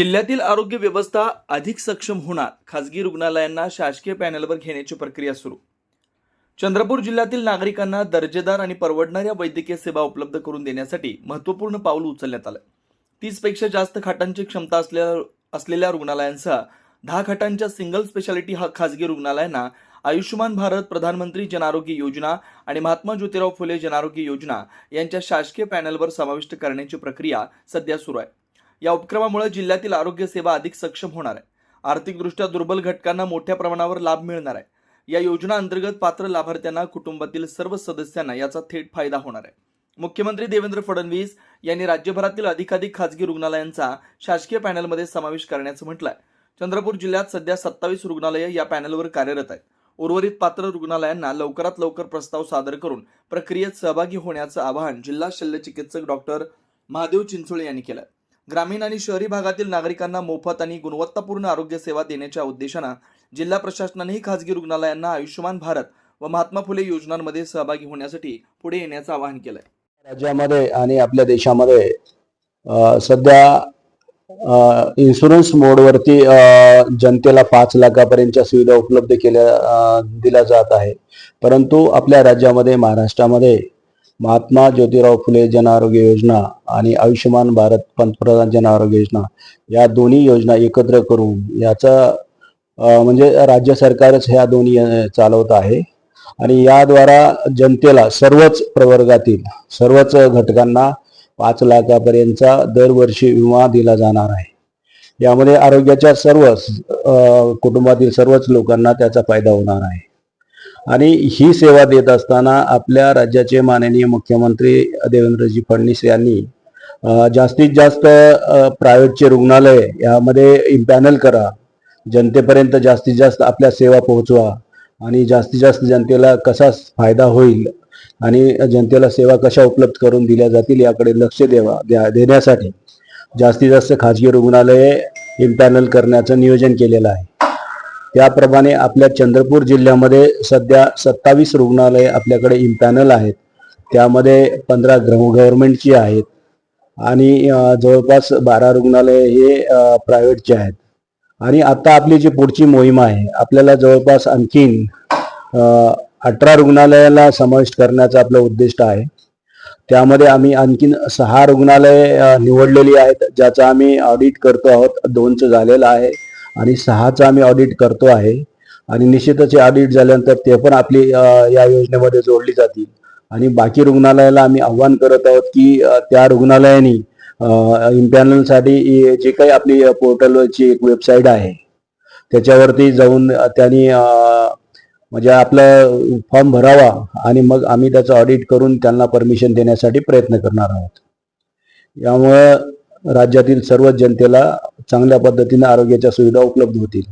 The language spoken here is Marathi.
जिल्ह्यातील आरोग्य व्यवस्था अधिक सक्षम होणार खासगी रुग्णालयांना शासकीय पॅनलवर घेण्याची प्रक्रिया सुरू. चंद्रपूर जिल्ह्यातील नागरिकांना दर्जेदार आणि परवडणाऱ्या वैद्यकीय सेवा उपलब्ध करून देण्यासाठी महत्त्वपूर्ण पाऊल उचलण्यात आलं तीसपेक्षा जास्त खाटांची क्षमता असलेल्या असलेल्या रुग्णालयांसह दहा खाटांच्या सिंगल स्पेशालिटी हा खासगी रुग्णालयांना आयुष्यमान भारत प्रधानमंत्री जनआरोग्य योजना आणि महात्मा ज्योतिराव फुले जनआरोग्य योजना यांच्या शासकीय पॅनलवर समाविष्ट करण्याची प्रक्रिया सध्या सुरू आहे. या उपक्रमामुळे जिल्ह्यातील आरोग्य सेवा अधिक सक्षम होणार आहे. आर्थिकदृष्ट्या दुर्बल घटकांना मोठ्या प्रमाणावर लाभ मिळणार आहे. या योजना अंतर्गत पात्र लाभार्थ्यांना कुटुंबातील सर्व सदस्यांना याचा थेट फायदा होणार आहे. मुख्यमंत्री देवेंद्र फडणवीस यांनी राज्यभरातील अधिकाधिक खासगी रुग्णालयांचा शासकीय पॅनलमध्ये समावेश करण्याचं म्हटलं आहे चंद्रपूर जिल्ह्यात सध्या सत्तावीस रुग्णालये या पॅनलवर कार्यरत आहेत. उर्वरित पात्र रुग्णालयांना लवकरात लवकर प्रस्ताव सादर करून प्रक्रियेत सहभागी होण्याचं आवाहन जिल्हा शल्यचिकित्सक डॉक्टर महादेव चिंचोळे यांनी केलं ग्रामीण आणि शहरी भागातील नागरिकांना मोफत आणि गुणवत्तापूर्ण आरोग्य सेवा देण्याच्या उद्देशानं जिल्हा प्रशासनानेही खासगी रुग्णालयांना आयुष्यमान भारत व महात्मा फुले योजनांमध्ये सहभागी होण्यासाठी पुढे येण्याचं आवाहन केलंय. राज्यामध्ये आणि आपल्या देशामध्ये सध्या इन्शुरन्स मोडवरती जनतेला पाच लाखापर्यंतच्या सुविधा उपलब्ध केल्या दिल्या जात आहे परंतु आपल्या राज्यामध्ये महाराष्ट्रामध्ये महात्मा ज्योतिराव फुले जन आरोग्य योजना आणि आयुष्यमान भारत पंतप्रधान जन आरोग्य योजना या दोन्ही योजना एकत्र करून याचा म्हणजे राज्य सरकारच ह्या दोन्ही चालवत आहे. आणि याद्वारा जनतेला सर्वच प्रवर्गातील सर्वच घटकांना पाच लाखापर्यंतचा दरवर्षी विमा दिला जाणार आहे. यामध्ये आरोग्याच्या सर्वच कुटुंबातील सर्वच लोकांना त्याचा फायदा होणार आहे. आणि ही सेवा देत असताना आपल्या राज्याचे माननीय मुख्यमंत्री देवेंद्रजी फडणवीस यांनी जास्तीत जास्त प्रायव्हेटचे रुग्णालय यामध्ये इम्पॅनल करा. जनतेपर्यंत जास्तीत जास्त आपल्या सेवा पोहोचवा आणि जास्तीत जास्त जनतेला कसा फायदा होईल आणि जनतेला सेवा कशा उपलब्ध करून दिल्या जातील याकडे लक्ष देवा द्या देण्यासाठी जास्तीत जास्त खाजगी रुग्णालये इम्पॅनल करण्याचं नियोजन केलेलं आहे. त्याप्रमाणे आपल्या चंद्रपूर जिल्ह्यामध्ये सध्या सत्तावीस रुग्णालये आपल्याकडे इम्पॅनल आहेत. त्यामध्ये पंधरा गव्हर्नमेंटची आहेत. आणि जवळपास बारा रुग्णालय हे प्रायव्हेटचे आहेत. आणि आता आपली जी पुढची मोहीम आहे आपल्याला जवळपास आणखीन अठरा रुग्णालयाला समाविष्ट करण्याचं आपलं उद्दिष्ट आहे. त्यामध्ये आम्ही आणखीन सहा रुग्णालय निवडलेली आहेत ज्याचा आम्ही ऑडिट करतो आहोत. दोनचं झालेलं आहे. आणि सहाचं आम्ही ऑडिट करतो आहे. आणि निश्चितच हे ऑडिट झाल्यानंतर ते पण आपली या योजनेमध्ये जोडली जातील. आणि बाकी रुग्णालयाला आम्ही आव्हान करत आहोत की त्या रुग्णालयाने इम्पॅनलसाठी जे काही आपली पोर्टलची एक वेबसाईट आहे. त्याच्यावरती जाऊन त्यांनी म्हणजे आपलं फॉर्म भरावा आणि मग आम्ही त्याचं ऑडिट करून त्यांना परमिशन देण्यासाठी प्रयत्न करणार आहोत. यामुळं राज्यातील सर्वच जनतेला चांगल्या पद्धतीने आरोग्याच्या सुविधा उपलब्ध होतील.